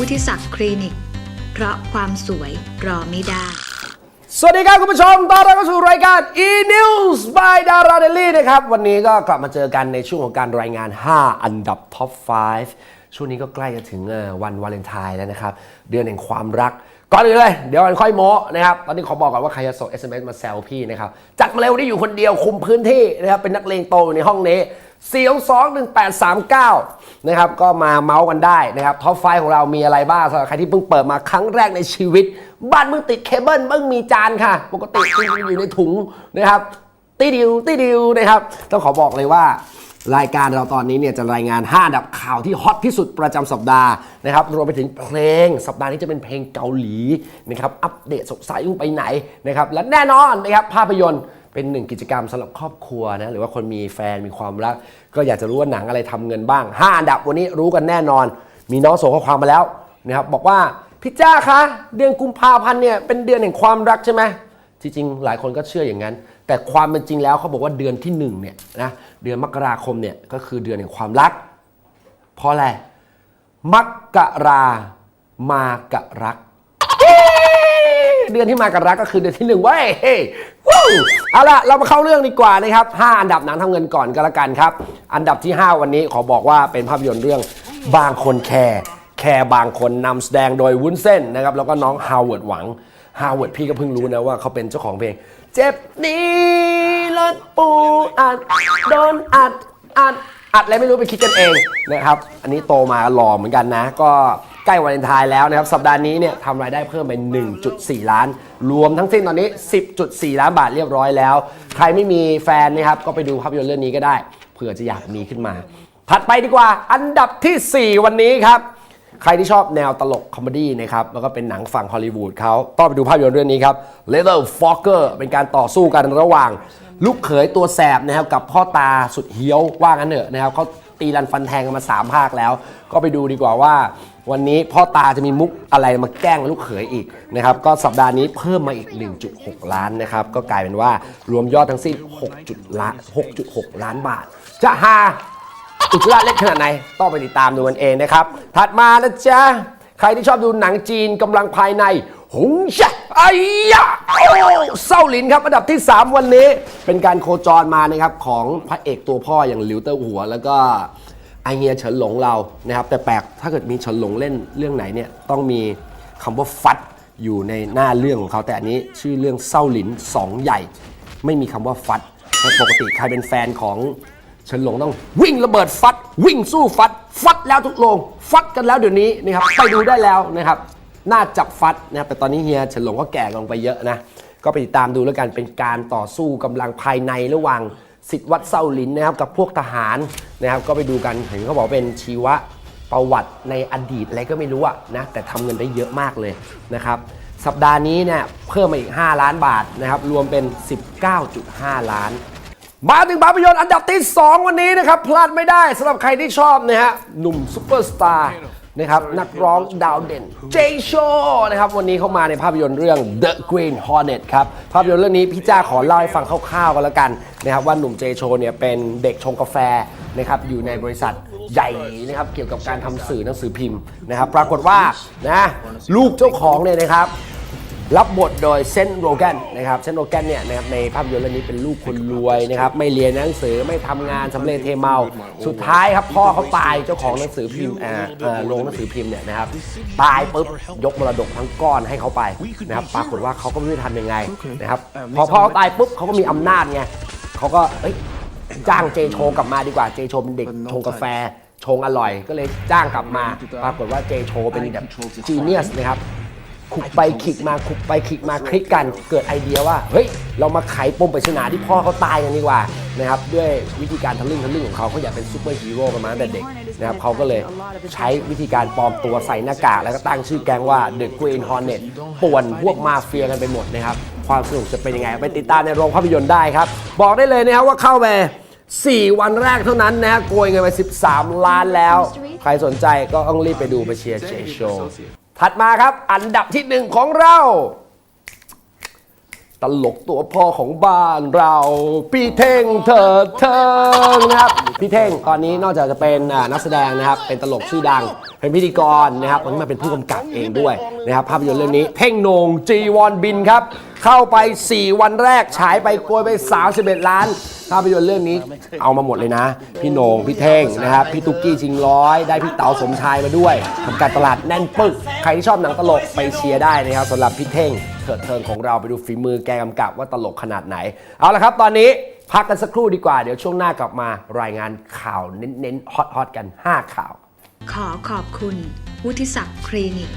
วุฒิศักดิ์คลินิก เพราะความสวยรอไม่ได้ สวัสดีครับคุณผู้ชมต้อนรับเข้าสู่รายการ e-news by Dara Daily นะครับ วันนี้ก็กลับมาเจอกันในช่วงของการรายงาน 5 อันดับ top 5ช่วงนี้ก็ใกล้จะถึงวันวาเลนไทน์แล้วนะครับ เดือนแห่งความรัก ก่อนอื่นเลย เดี๋ยวค่อยโม้นะครับ ตอนนี้ขอบอกก่อนว่าใครจะส่ง SMS มาแซวพี่นะครับ จัดมาเร็ววันนี้อยู่คนเดียวคุมพื้นที่นะครับเป็นนักเลงโตอยู่ในห้องนี้ 4 2 1 8 3 9 นะครับ ก็มาเมาส์กันได้นะครับ ท็อปไฟของเรามีอะไรบ้างสำหรับใครที่เพิ่งเปิดมาครั้งแรกในชีวิต บ้านมึงติดเคเบิลมึงมีจานค่ะ ปกติจริงๆอยู่ในถุงนะครับตีดิวตีดิวนะครับ ต้องขอบอกเลยว่ารายการเราตอนนี้เนี่ยจะรายงาน 5 ดับข่าวที่ฮอตที่สุดประจำสัปดาห์นะครับรวมไปถึงเพลงสัปดาห์นี้จะเป็นเพลงเกาหลีนะครับอัปเดตสดใสยุ่งไปไหนนะครับและแน่นอนนะครับภาพยนตร์ เป็นหนึ่งกิจกรรมสำหรับครอบครัวนะหรือว่าคนมีแฟนมีความรัก ก็อยากจะรู้ว่าหนังอะไรทำเงินบ้าง 5 อันดับวันนี้รู้กันแน่นอน มีน้องส่งข้อความมาแล้วนะครับบอกว่าพี่จ้าคะเดือนกุมภาพันธ์เนี่ยเป็นเดือนแห่งความรักใช่ไหมที่จริงหลายคนก็เชื่ออย่างนั้น แต่ความเป็นจริงแล้วเขาบอกว่าเดือนที่หนึ่งเนี่ยนะเดือนมกราคมเนี่ยก็คือเดือนแห่งความรักเพราะอะไรมกรา มากะรัก เดือนที่มากะรักก็คือเดือนที่หนึ่งเว้ยเฮ้ยวู้เอาละเรามาเข้าเรื่องดีกว่านะครับ 5 อันดับหนังทำเงินก่อนก็แล้วกันครับ อันดับที่ 5 วันนี้ขอบอกว่าเป็นภาพยนตร์เรื่องบางคนแคร์แคร์บางคนนำแสดงโดยวุ้นเส้นนะครับแล้วก็น้องฮาวเวิร์ดหวังฮาวเวิร์ดพี่ก็เพิ่งรู้นะว่าเขาเป็นเจ้าของเพลง เจ็บนี้รถปูอัดโดนอัดอัดอัดอะไรไม่รู้ไปคิดกันเองนะครับ อันนี้โตมาหล่อเหมือนกันนะก็ ใกล้วาเลนไทน์แล้วนะครับ สัปดาห์นี้เนี่ยทำรายได้เพิ่มไป 1.4 ล้าน รวมทั้งสิ้นตอนนี้ 10.4 ล้านบาทเรียบร้อยแล้ว ใครไม่มีแฟนนะครับ ก็ไปดูภาพยนตร์เรื่องนี้ก็ได้ เผื่อจะอยากมีขึ้นมา ถัดไปดีกว่า อันดับที่ 4 วันนี้ครับ ใครที่ชอบแนวตลกคอมเมดี้นะครับ แล้วก็เป็นหนังฝั่งฮอลลีวูดเขาต้องไปดูภาพยนตร์เรื่องนี้ครับ Little Fokker เป็นการต่อสู้กันระหว่าง ลูกเขยตัวแสบนะครับกับพ่อตาสุดเฮี้ยวว่างั้นเถอะนะครับเขา ตีรันฟันแทงกันมา 3 ภาคแล้ว ก็ไปดูดีกว่าว่า วันนี้พ่อตาจะมีมุกอะไรมาแกล้งลูกเขยอีกนะครับก็สัปดาห์นี้เพิ่มมาอีก 1.6 ล้านนะครับก็กลายเป็นว่ารวมยอดทั้งสิ้น 6. ล้าน6.6 ล้านบาท จะหาอุจจาระเล็กขนาดไหนต้องไปติดตามดูกันเองนะครับถัดมานะจ๊ะใครที่ชอบดูหนังจีนกำลังภายใน หงชะไอ้ยะโอ้เศร้าหลินครับอันดับที่ 3 วันนี้ เป็นการโคจรมานะครับของพระเอกตัวพ่ออย่างหลิวเตอร์หัว แล้วก็ไอเฮียเฉินหลงเรานะครับ แต่แปลกถ้าเกิดมีเฉินหลงเล่นเรื่องไหนเนี่ยต้องมีคำว่าฟัดอยู่ในหน้าเรื่องของเขาแต่อันนี้ชื่อเรื่องเศร้าหลินสองใหญ่ ไม่มีคำว่าฟัดเพราะปกติใครเป็นแฟนของเฉินหลงต้องวิ่งระเบิดฟัด วิ่งสู้ฟัด ฟัดแล้วทุกโรงฟัดกันแล้วเดี๋ยวนี้นะครับไปดูได้แล้วนะครับ น่าจับฟัดนะครับแต่ตอนนี้เฮียเฉินหลงก็แก่ลงไปเยอะนะ ก็ไปติดตามดูแล้วกันเป็นการต่อสู้กำลังภายในระหว่างสิทธิวัดเซาหลินนะครับกับพวกทหารนะครับก็ไปดูกันเห็นเขาบอกเป็นชีวประวัติในอดีตอะไรก็ไม่รู้อะนะแต่ทำเงินได้เยอะมากเลยนะครับสัปดาห์นี้เนี่ยเพิ่มมาอีก 5 ล้านบาทนะครับรวมเป็น 19.5 ล้าน มาถึงภาพยนตร์อันดับที่ 2 วันนี้นะครับพลาดไม่ได้สำหรับใครที่ชอบนะฮะหนุ่มซุปเปอร์สตาร์ นะครับนักร้องดาวเด่นเจโชนะครับวันนี้เข้ามาในภาพยนตร์เรื่อง The Green Hornet ครับภาพยนตร์เรื่องนี้พี่จ้าขอเล่าให้ฟังคร่าวๆกันแล้วกันนะครับว่าหนุ่มเจโชเนี่ยเป็นเด็กชงกาแฟนะครับอยู่ในบริษัทใหญ่นะครับเกี่ยวกับการทำสื่อหนังสือพิมพ์นะครับปรากฏว่านะลูกเจ้าของเนี่ยนะครับ รับบทโดยเซนโรแกนนะครับเซนโรแกนเนี่ยนะครับในภาพยนตร์เรื่องนี้เป็นลูกคนรวยนะครับไม่เรียนหนังสือไม่ทำงานสำเร็จเทเมา สุดท้ายครับพ่อเขาตายเจ้าของหนังสือพิมพ์อ่าเอ่อโรงหนังสือพิมพ์เนี่ยนะครับตายปุ๊บยกมรดกทั้งก้อนให้เขาไปนะครับปรากฏว่าเขาก็ไม่รู้จะทำยังไงนะครับพอพ่อเขาตายปุ๊บเขาก็มีอำนาจไงเขาก็เอ้ยจ้างเจโชกลับมาดีกว่าเจโชเป็นเด็กชงกาแฟชงอร่อยก็เลยจ้างกลับมา ปรากฏว่าเจโชเป็นแบบจีเนียสนะครับ ขุกไปขิกมาขุกไปขิกมาคลิกกัน เกิดไอเดียว่า เฮ้ย เรามาไขปมปริศนาที่พ่อเขาตายกันดีกว่านะครับด้วยวิธีการทะลึ่งทะลึ่งของเขาเขาอยากเป็นซูเปอร์ฮีโร่กันมาตั้งแต่เด็กนะครับเขาก็เลยใช้วิธีการปลอมตัวใส่หน้ากากแล้วก็ตั้งชื่อแก๊งว่า The Green Hornet ป่วนพวกมาเฟียกันไปหมดนะครับ ความสนุกจะเป็นยังไง ไปติดตามในโรงภาพยนตร์ได้ครับ บอกได้เลยนะครับว่าเข้าไป4 วันแรกเท่านั้นนะฮะโกยเงินไป 13 ล้านแล้ว ใครสนใจก็ต้องรีบไปดูไปเชียร์เจโช ถัดมาครับ อันดับที่หนึ่งของเรา ตลกตัวพ่อของบ้านเรา พี่เท่งเถิดเทิงนะครับพี่เท่งตอนนี้นอกจากจะเป็นอ่านักแสดงนะครับ เป็นตลกชื่อดัง เป็นพิธีกรนะครับตอนนี้มาเป็นผู้กำกับเองด้วยนะครับภาพยนตร์เรื่องนี้เท่งโหนงจีวอนบินครับ เข้าไป 4 วันแรกฉายไปโกยไป 31 ล้าน ภาพยนตร์เรื่องนี้เอามาหมดเลยนะ พี่โหนงพี่เท่งนะครับพี่ตุ๊กกี้ชิงร้อย ได้พี่เต๋าสมชายมาด้วยทำการตลาดแน่นปึก ใครที่ชอบหนังตลกไปเชียร์ได้นะครับสำหรับพี่เท่งเถิดเทิงของเราไปดูฝีมือแกกำกับว่าตลกขนาดไหน เอาละครับ ตอนนี้พักกันสักครู่ดีกว่า เดี๋ยวช่วงหน้ากลับมารายงานข่าวเน้นๆฮอตๆกัน 5 ข่าว ขอขอบคุณวุฒิศักดิ์คลินิก